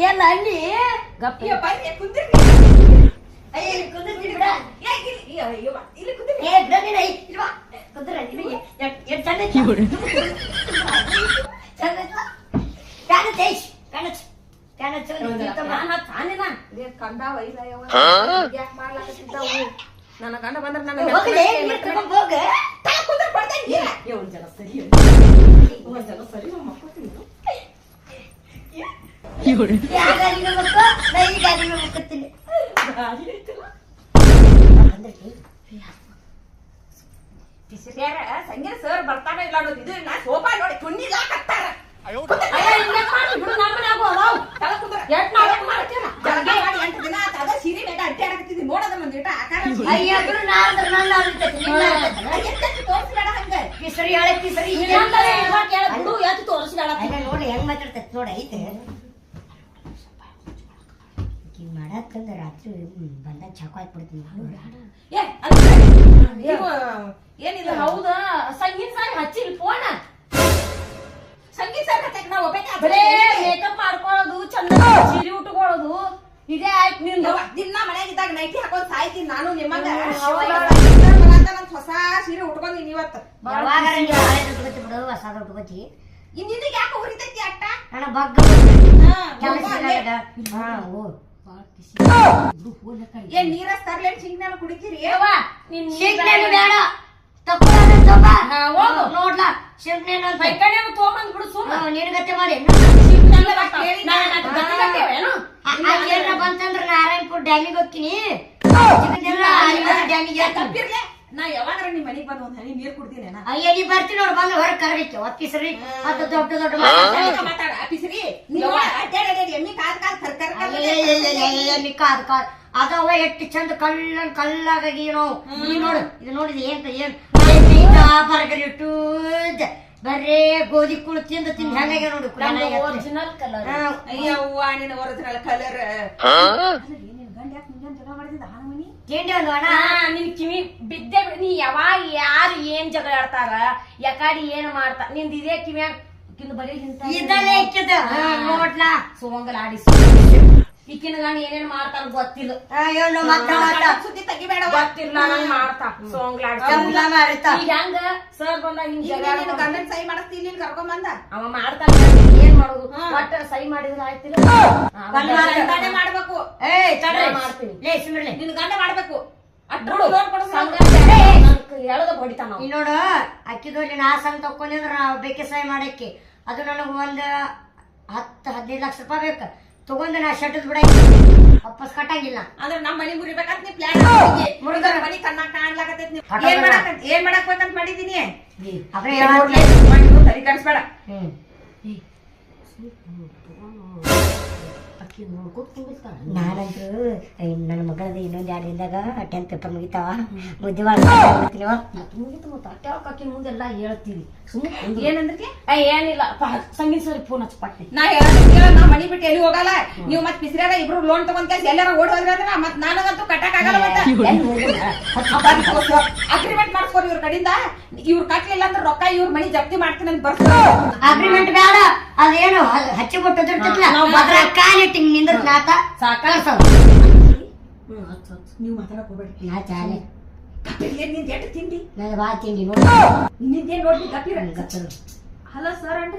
ಏನ್? ಅಲ್ಲಿ ಗಪ್ಪ? ನನ್ನ ಗಂಡ ಬಂದ್ರೆ ನನ್ನ ಹೋಗ. ಕುಂದ್ರ ಏ, ಒಂದ್ ಜನ ಸರಿ. ಒಂದ್ ಜನ ಸರಿ ಹೇಳು, ಮಕ್ಕೊತೀನಿ. ಯಾವ ಗಾಡಿಗೆ ಹೋಗ್ಬೇಕು? ನಾ ಈ ಗಾಡಿಗೆ ಹೋಗ್ತೀನಿ. ಗಾಡಿ ಐತಲ್ಲ? ಬಂದ್ರಿ? ಪಿಸಿರ್ಯಾರ ಸಂಜೆ ಸರ್ ಬರ್ತಾನೆ ಇಲ್ಲ ಅನ್ನೋದು ಇದು ನಾ ಸೋಫಾ ನೋಡಿ ಬಿಡು, ಎತ್ತು ತೋರಿಸ್ಬೇಡ. ನೋಡಿ ಹೆಂಗ್ ಮಾತಾಡ್ತೈತಿ? ನೋಡಿ ಐತೆ. ಮಾಡಕ್ಕಂದ್ರೆ ರಾತ್ರಿ ಬಂದಾಗ ಚಾಕು ಹಾಕ್ಬಿಡ್ತೀನಿ ಏ ಏನಿದು? ಹೌದಾ? ಸಂಗೀತ ಸಾರಿ ಹಚ್ಚಿಲ್ಲ ಫೋನ್. ಸಂಗೀತ ಸರ್ ಹಚ್ಚಕ್ ನಾವು ಬರೇ ಮೇಕಪ್ ಮಾಡ್ಕೊಳ್ಳೋದು ಚಂದ ಸೀರೆ ಉಟ್ಕೊಳ್ಳೋದು. ಇದೇ ಆಯ್ತು ನಿಂದು. ದಿನ ಇದ್ದಾಗ ನೈಟಿ ಹಾಕೊಂಡು ಸಾಯ್ತೀನಿ ನಾನು ನಿಮ್ಮ ಹ್ಮ್, ಶಿವಯ್ಯ ಹೌದಾ? ಸಂಗೀತ ಬರಾತ ನಂದ್ ಹೊಸ ಸೀರೆ ಉಟ್ಕೊಂಡಿನಿ ಇವತ್ತು. ಬಿಡು ಹೊಸದ ಉಟ್ಕೋತಿ ಇನ್ನಿಂದ ಯಾಕೆ ಉರಿತೈತಿ ಅಟ್ಟ? ಅಣ್ಣ ಬಗ್ಗ ಹಾ ಓ. ಏನ್ ನೀರ ತರ್ಲೆ ಸಿಗ್ನಲ್ ಕುಡಿತೀರಿ? ಶಿಂಕ್ನೇನು ಬೇಡ. ತಕೊಳ್ಳೋದು ತಪ್ಪ. ಹಾ, ಹೋಗು. ನೋಡ್ಲಾ ಸಿಗ್ನಲ್ ಅಂತ. ತೊಗೊಂಬಂದ್ ಬಿಡು ಸುಮ್ಮ ನಿನ್ ಗತ್ತೆ ಮಾಡಿ? ಏನ್ರ ಬಂತಂದ್ರ ನಾರಾಯಣಪುರ ಡ್ಯಾಮಿಗೆ ಹೋಗ್ತೀನಿ. ಡ್ಯಾಮಿಗೆ ತಪ್ಪಿರ್ಲೆ. ನಾ ಯಾವಾಗಾರ ನಿಮ್ ಮನೆಗ್ ಬಂದು ಒಂದ್ ಹನಿ ನೀರ್ ಕುಡ್ತೀನಿ ಅಯ್ಯ ನೀ ಬರ್ತೀನಿ ನೋಡು ಬಂದು ಹೊರಗೆ ಕರಡಿಕ್ಕೆ ಒಪ್ಪಿಸ್ರಿ ಅದು ದೊಡ್ಡ ದೊಡ್ಡ. ಮಾತಾಡ ನೀವು ಅಡ್ಡಾಡ್ ಎಮ್ಮಿ ಕಾದ್ ಕಾದ್ ಕರ್ಕರ್ ಅಯ್ಯಯ್ಯಯ್ಯಯ್ಯಯ್ಯ, ಕಾದ್ ಕಾದ್. ಅದವ ಎಷ್ಟು ಚಂದ ಕಳ್ಳನ್ ಕಲ್ಲಾಗಿ ನಾವು ನೀ ನೋಡು ಇದು ನೋಡಿದ ಏನ್ ಏನ್? ಬರ್ಗರಿಟ್ಟು ಬರೇ ಗೋಧಿ ಕುಳು ತಿಂದು ತಿಂದ ಹೆಂಗಾಗ ನೋಡು ಒರಿಜಿನಲ್ ಕಲರ್. ಅಯ್ಯವ್ವ ನಿನ್ನ ಒರಿಜಿನಲ್ ಕಲರ್ ನಿನ್ ಕಿವಿ ಬಿದ್ದೆ ಬಿಡಿ ನೀ ಯಾವಾಗ ಯಾರು ಏನ್ ಜಗಳ ಆಡ್ತಾರ ಯಾಕಾಡಿ ಏನ್ ಮಾಡ್ತಾರ ನಿಂದ ಇದೇ ಕಿವ್ಯಾಗ ಕಿಂದ ಬರೀ ಇಂತ ಇದಲ್ಲೇ ಇಕ್ಕಿದ ನೋಡ್ಲಾ. ಏನೇನ್ ಮಾಡ್ತಾರ ಗೊತ್ತಿಲ್ಲ. ಸುದ್ದಿ ತೆಗಿಬೇಡ ಗೊತ್ತಿಲ್ಲ ನಾನು ಮಾಡ್ತಾ. ಸೋಂಗ್ಲ ಎಲ್ಲ ಮಾಡ್ತಾ ಈಗ ಹೆಂಗ? ಸರ್ ಬಂದಾಗ ಹಿಂಗ್ ಈಗ ಜಗಳ ನೀನು ಆಡ್ತಾನ. ಗಂಡನ್ ಸೈ ಮಾಡಿಸ್ತಿ ಇಲ್ಲಿ ಕರ್ಕೊಂಡ್ ಬಂದ? ಅವ ಏನ್ ಮಾಡುದು? ಒಟ್ಟ ಸೈ ಮಾಡಿದ್ರ ಆಯ್ತಿಲ್ಲ. ಗಂಡನೇ ಮಾಡ್ಬೇಕು. ತಡ್ರಿ ಮಾಡ್ತೀನಿ. ಲೇ ಸುಮ್ರಲೆ ನಿನ್ ಗಂಡ ಮಾಡ್ಬೇಕು. ಸಂಘ. ಹೊಡಿತಾನ ನೋಡು ಅಕ್ಕಿದೋಲಿ ನಾ ಸಂಗ್ ತಕ್ಕೊಂಡಿದ್ರ ಬೇಕೆ ಸಹಾಯ ಮಾಡಕ್ಕೆ. ಅದು ನನಗೆ ಒಂದು ಹತ್ತು ಹದಿನೈದು ಲಕ್ಷ ರೂಪಾಯಿ ಬೇಕು. ತಗೊಂಡು ನಾ ಶೆಟ್ಟದ್ ಬಿಡ ವಾಪಸ್ ಕಟ್ಟಂಗಿಲ್ಲ. ಅಂದ್ರೆ ನಮ್ ಮನೆ ಮುರಿಬೇಕಂತ ನೀ ಪ್ಲಾನ್ ಮುರಿದ್ರ ಮನಿ ಕಣ್ಣ ಕಾಣ್ಲಾಕತ್ತೈತಿ ನೀವ್. ಹಠ ಏನ್. ಮಾಡಕ್ ಏನ್ ಮಾಡಕ್ ಬೇಕಂತ ಮಾಡಿದೀನಿ. ಅದೇ ತಲೆ ಕಡಿಸ್ಬೇಡ. ಹ್ಮ್. ನಾನಂತೂ ನನ್ನ ಮಗಳದ ಇನ್ನೊಂದು ಎರಡು ದಿನದಾಗ ಟೆಂತ್ ಪೇಪರ್ ಮುಗಿತಾವ. ಮತ್ತ್ ಮುಗೀತು ಮತ್ತ್ ಅಟ್ಟೆ ಮುಂದೆಲ್ಲ ಹೇಳ್ತೀವಿ. ಸುಮ್ಮನೆ ಏನಂದ್ರಿ ಏನಿಲ್ಲ ಸಂಗೀತ ಸರಿ ಫೋನ್ ಹಚ್ಚ ಪಟ್ಟಿ ನಾ ಹೇಳ ನಾ ಮನಿ ಬಿಟ್ಟು ಎಲ್ಲಿ ಹೋಗಲ್ಲ? ನೀವು ಮತ್ತೆ ಬಿಸಿರಾಗ ಇಬ್ರು ಲೋನ್ ತಗೊಂಡ್ ಎಲ್ಲಾರ ಓಡ್ ಹೋದ್ರೆ ಅಂದ್ರ ಮತ್ ನನಗಂತೂ ಕಟ್ಟಕ್ ಆಗಲ್ಲ ಅಗ್ರಿಮೆಂಟ್ ಮಾಡ್ಸ್ಕೊರಿ ಇವ್ರ ಕಡೆಯಿಂದ ಇವ್ರ ಕಟ್ಲಿಲ್ಲ ಅಂದ್ರೆ ರೊಕ್ಕ ಇವ್ರ ಮನಿ ಜಪ್ತಿ ಮಾಡ್ತೀನಿ ಅಂತ ಬರ್ತಾರೆ ಅಗ್ರಿಮೆಂಟ್ ಬೇಡ. ಅದೇನು ಹಚ್ಚಿ ನಾವು ಅದ್ರ ಕಾಲಿಟ್ಟಿಂಗ್ ನಿಂದ್ರ ನಾತ ಸಾಕ ನೀವು ಮಾತಾಡಕ್ ಹೋಗ್ಬೇಡಿ. ನಾ ಚಾಲೆ. ನಿಂದ ಎಷ್ಟು ತಿಂಡಿ? ನಾನು ಬಾ ತಿಂಡಿ ನೋಡಿ ನಿಂದೇನ್ ನೋಡ್ಲಿ ಕಪ್ಪಿರ ಹಲೋ ಸರ್ ಅನ್ರಿ.